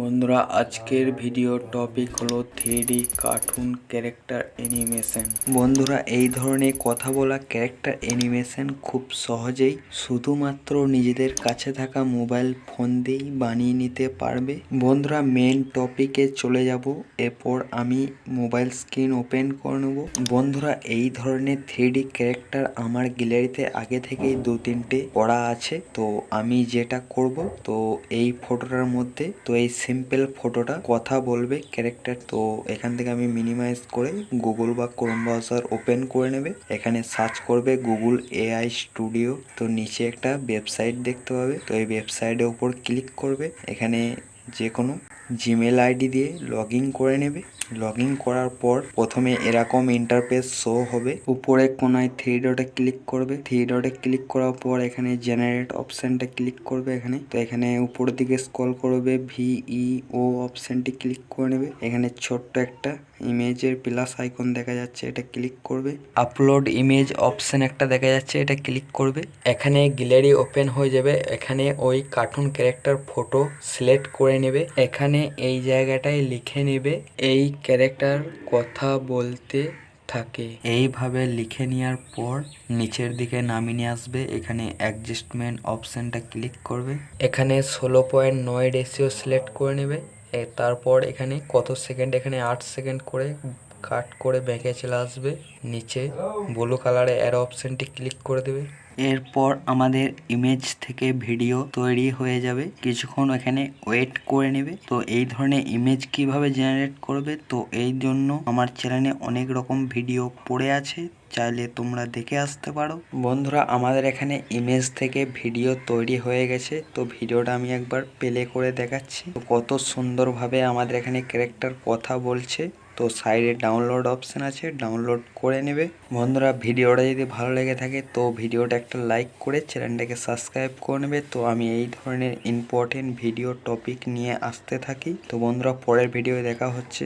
বন্ধুরা, আজকের video topic হলো থ্রি কার্টুন ক্যারেক্টার অ্যানিমেশন। বন্ধুরা, এই ধরনের কথা বলা ক্যারেক্টার অ্যানিমেশন খুব সহজেই শুধুমাত্র নিজেদের কাছে থাকা মোবাইল ফোন দিয়েই বানিয়ে নিতে পারবে। বন্ধুরা মেন টপিকে চলে যাব, এরপর আমি মোবাইল স্ক্রিন ওপেন করে নেব। বন্ধুরা, এই ধরনের থ্রি ক্যারেক্টার আমার গ্যালারিতে আগে থেকেই দু তিনটে করা আছে। তো আমি যেটা করব, তো এই ফটোটার মধ্যে, তো এই সিম্পল ফটোটা কথা বলবে ক্যারেক্টার তো এখান থেকে আমি মিনিমাইজ করে গুগল বা ক্রোম ব্রাউজার ওপেন করে নেবে। এখানে সার্চ করবে গুগল এআই স্টুডিও তো নিচে একটা ওয়েবসাইট দেখতে পাবে। তো এই ওয়েবসাইটের উপর ক্লিক করবে। এখানে যে কোনো জিমেল আইডি দিয়ে লগ করে নেবে। লগ করার পর প্রথমে এরকম ইন্টারফেস শো হবে। উপরে কোনায় থ্রি ডটে ক্লিক করবে। থ্রি ডটে ক্লিক করার পর এখানে জেনারেট অপশনটা ক্লিক করবে এখানে। তো এখানে উপরের দিকে স্ক্রল করবে ভিই ও অপশনটি ক্লিক করে নেবে। এখানে ছোট্ট একটা ইমেজের প্লাস আইকন দেখা যাচ্ছে, এটা ক্লিক করবে। আপলোড ইমেজ অপশন একটা দেখা যাচ্ছে, এটা ক্লিক করবে। এখানে গ্যালারি ওপেন হয়ে যাবে। এখানে ওই কার্টুন ক্যারেক্টার ফটো সিলেক্ট করে নেবে। এখানে এই জায়গাটায় লিখে নেবে, এই ক্যারেক্টার কথা বলতে থাকে। এইভাবে লিখে নেওয়ার পর নিচের দিকে নামিয়ে নিয়ে আসবে। এখানে অ্যাডজাস্টমেন্ট অপশানটা ক্লিক করবে। এখানে ষোলো পয়েন্ট নয় রেসিও সিলেক্ট করে নেবে। তারপর এখানে কত সেকেন্ড এখানে আট সেকেন্ড করে কাট করে ব্যাকে চলে আসবে। নিচে ব্লু কালারে এর অপশনটি ক্লিক করে দেবে। এরপর আমাদের ইমেজ থেকে ভিডিও তৈরি হয়ে যাবে। কিছুক্ষণ এখানে ওয়েট করে নেবে। তো এই ধরনের ইমেজ কীভাবে জেনারেট করবে? তো এই জন্য আমার চ্যানেলে অনেক রকম ভিডিও পড়ে আছে। চাইলে তোমরা দেখে আসতে পারো। বন্ধুরা, আমাদের এখানে ইমেজ থেকে ভিডিও তৈরি হয়ে গেছে। তো ভিডিওটা আমি একবার প্লে করে দেখাচ্ছি। কত সুন্দরভাবে আমাদের এখানে ক্যারেক্টার কথা বলছে। তো সাইডে ডাউনলোড অপশন আছে ডাউনলোড করে নেবে। বন্ধুরা, ভিডিওটা যদি ভালো লেগে থাকে, তো ভিডিওটা একটা লাইক করে চ্যানেলটাকে সাবস্ক্রাইব করে নেবে। তো আমি এই ধরনের ইম্পর্টেন্ট ভিডিও টপিক নিয়ে আসতে থাকি। তো বন্ধুরা, পরের ভিডিও দেখা হচ্ছে।